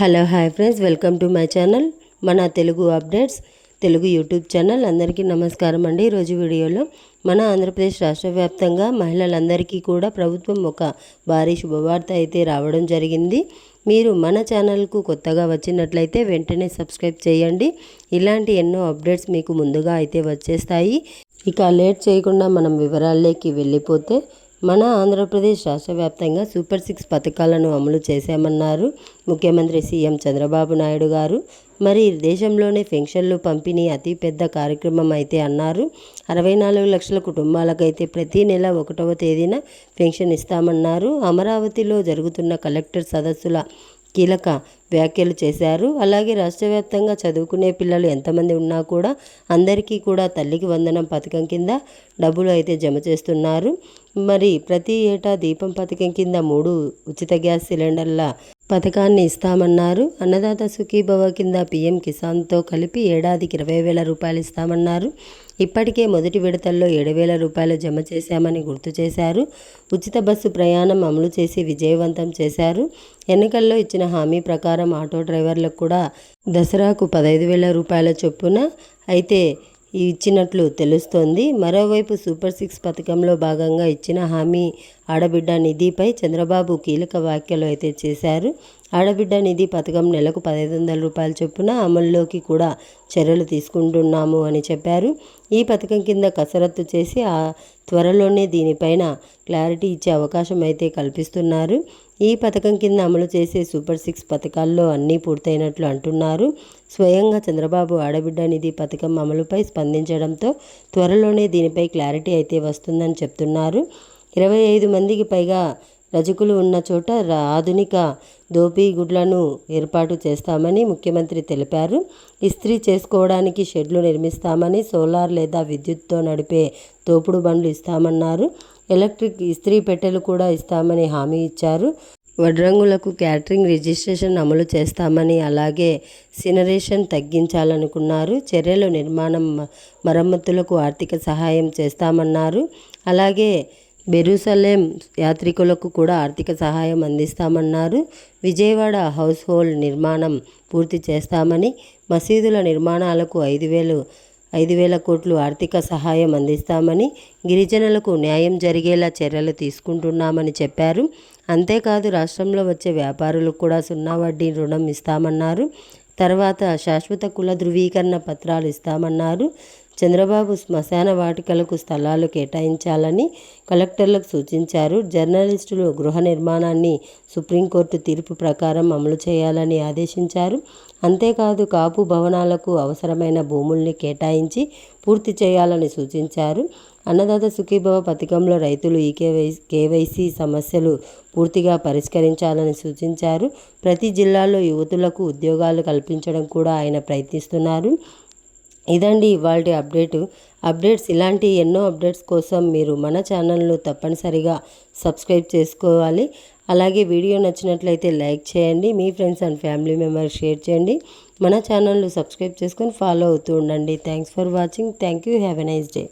Hello hi friends. Welcome to my channel మన Telugu updates Telugu YouTube channel. అందరికీ నమస్కారం అండి. ఈరోజు వీడియోలో మన ఆంధ్రప్రదేశ్ రాష్ట్ర వ్యాప్తంగా మహిళలందరికీ కూడా ప్రభుత్వం ఒక భారీ శుభవార్త అయితే రావడం జరిగింది. మీరు మన ఛానల్కు కొత్తగా వచ్చినట్లయితే వెంటనే సబ్స్క్రైబ్ చేయండి. ఇలాంటి ఎన్నో అప్డేట్స్ మీకు ముందుగా అయితే వచ్చేస్తాయి. ఇక లేట్ చేయకుండా మనం వివరాల్లోకి వెళ్ళిపోతే మన ఆంధ్రప్రదేశ్ రాష్ట్ర వ్యాప్తంగా సూపర్ సిక్స్ పథకాలను అమలు చేశామన్నారు ముఖ్యమంత్రి సీఎం చంద్రబాబు నాయుడు గారు. మరి దేశంలోనే పెన్షన్లు పంపిణీ అతిపెద్ద కార్యక్రమం అయితే అన్నారు. అరవై నాలుగు లక్షల కుటుంబాలకైతే ప్రతి నెల ఒకటవ తేదీన పెన్షన్ ఇస్తామన్నారు. అమరావతిలో జరుగుతున్న కలెక్టర్ సదస్సుల కీలక వ్యాఖ్యలు చేశారు. అలాగే రాష్ట్ర వ్యాప్తంగా చదువుకునే పిల్లలు ఎంతమంది ఉన్నా కూడా అందరికీ కూడా తల్లికి వందనం పథకం కింద డబ్బులు అయితే జమ చేస్తున్నారు. మరి ప్రతి ఏటా దీపం పథకం కింద మూడు ఉచిత గ్యాస్ సిలిండర్ల పథకాన్ని ఇస్తామన్నారు. అన్నదాత సుఖీభవ కింద పీఎం కిసాన్తో కలిపి ఏడాదికి ఇరవై వేల రూపాయలు ఇస్తామన్నారు. ఇప్పటికే మొదటి విడతల్లో ఏడు వేల రూపాయలు జమ చేశామని గుర్తు చేశారు. ఉచిత బస్సు ప్రయాణం అమలు చేసి విజయవంతం చేశారు. ఎన్నికల్లో ఇచ్చిన హామీ ప్రకారం ఆటో డ్రైవర్లకు కూడా దసరాకు పదహైదు వేల రూపాయల చొప్పున. అయితే ఇచ్చినట్లు తెలుస్తోంది. మరోవైపు సూపర్ సిక్స్ పథకంలో భాగంగా ఇచ్చిన హామీ ఆడబిడ్డ నిధిపై చంద్రబాబు కీలక వ్యాఖ్యలు అయితే చేశారు. ఆడబిడ్డ నిధి పథకం నెలకు పదహైదు వందల రూపాయల చొప్పున అమల్లోకి కూడా చర్యలు తీసుకుంటున్నాము అని చెప్పారు. ఈ పథకం కింద కసరత్తు చేసి ఆ త్వరలోనే దీనిపైన క్లారిటీ ఇచ్చే అవకాశం అయితే కల్పిస్తున్నారు. ఈ పథకం కింద అమలు చేసే సూపర్ సిక్స్ పథకాల్లో అన్నీ పూర్తయినట్లు అంటున్నారు. స్వయంగా చంద్రబాబు ఆడబిడ్డ నిధి పథకం అమలుపై స్పందించడంతో త్వరలోనే దీనిపై క్లారిటీ అయితే వస్తుందని చెప్తున్నారు. ఇరవై ఐదు మందికి పైగా రజకులు ఉన్న చోట ఆధునిక దోపిగుడ్లను ఏర్పాటు చేస్తామని ముఖ్యమంత్రి తెలిపారు. ఇస్త్రీ చేసుకోవడానికి షెడ్లు నిర్మిస్తామని సోలార్ లేదా విద్యుత్తో నడిపే తోపుడు బండ్లు ఇస్తామన్నారు. ఎలక్ట్రిక్ ఇస్త్రీ పెట్టెలు కూడా ఇస్తామని హామీ ఇచ్చారు. వడ్రంగులకు క్యాటరింగ్ రిజిస్ట్రేషన్ అమలు చేస్తామని అలాగే సినరేషన్ తగ్గించాలనుకున్నారు. చర్యలు నిర్మాణం మరమ్మతులకు ఆర్థిక సహాయం చేస్తామన్నారు. అలాగే బెరూసలేం యాత్రికులకు కూడా ఆర్థిక సహాయం అందిస్తామన్నారు. విజయవాడ హౌస్ హోల్డ్ నిర్మాణం పూర్తి చేస్తామని మసీదుల నిర్మాణాలకు ఐదు వేలు ఐదు వేల కోట్లు ఆర్థిక సహాయం అందిస్తామని గిరిజనులకు న్యాయం జరిగేలా చర్యలు తీసుకుంటున్నామని చెప్పారు. అంతేకాదు రాష్ట్రంలో వచ్చే వ్యాపారులకు కూడా సున్నా వడ్డీ రుణం ఇస్తామన్నారు. తర్వాత శాశ్వత కుల ధృవీకరణ పత్రాలు ఇస్తామన్నారు. చంద్రబాబు శ్మశాన వాటికలకు స్థలాలు కేటాయించాలని కలెక్టర్లకు సూచించారు. జర్నలిస్టులు గృహ నిర్మాణాన్ని సుప్రీంకోర్టు తీర్పు ప్రకారం అమలు చేయాలని ఆదేశించారు. అంతేకాదు కాపు భవనాలకు అవసరమైన భూముల్ని కేటాయించి పూర్తి చేయాలని సూచించారు. అన్నదాత సుఖీభవ పథకంలో రైతులు ఈ కేవైసీ కేవైసీ సమస్యలు పూర్తిగా పరిష్కరించాలని సూచించారు. ప్రతి జిల్లాలో యువతులకు ఉద్యోగాలు కల్పించడం కూడా ఆయన ప్రయత్నిస్తున్నారు. ఇదండి ఇవాళ అప్డేటు. అప్డేట్స్ ఇలాంటి ఎన్నో అప్డేట్స్ కోసం మీరు మన ఛానల్ను తప్పనిసరిగా సబ్స్క్రైబ్ చేసుకోవాలి. అలాగే వీడియో నచ్చినట్లయితే లైక్ చేయండి మీ friends and family members share చేయండి. మన ఛానల్ను సబ్స్క్రైబ్ చేసుకొని ఫాలో అవుతూ ఉండండి. Thanks for watching. Thank you. Have a nice day.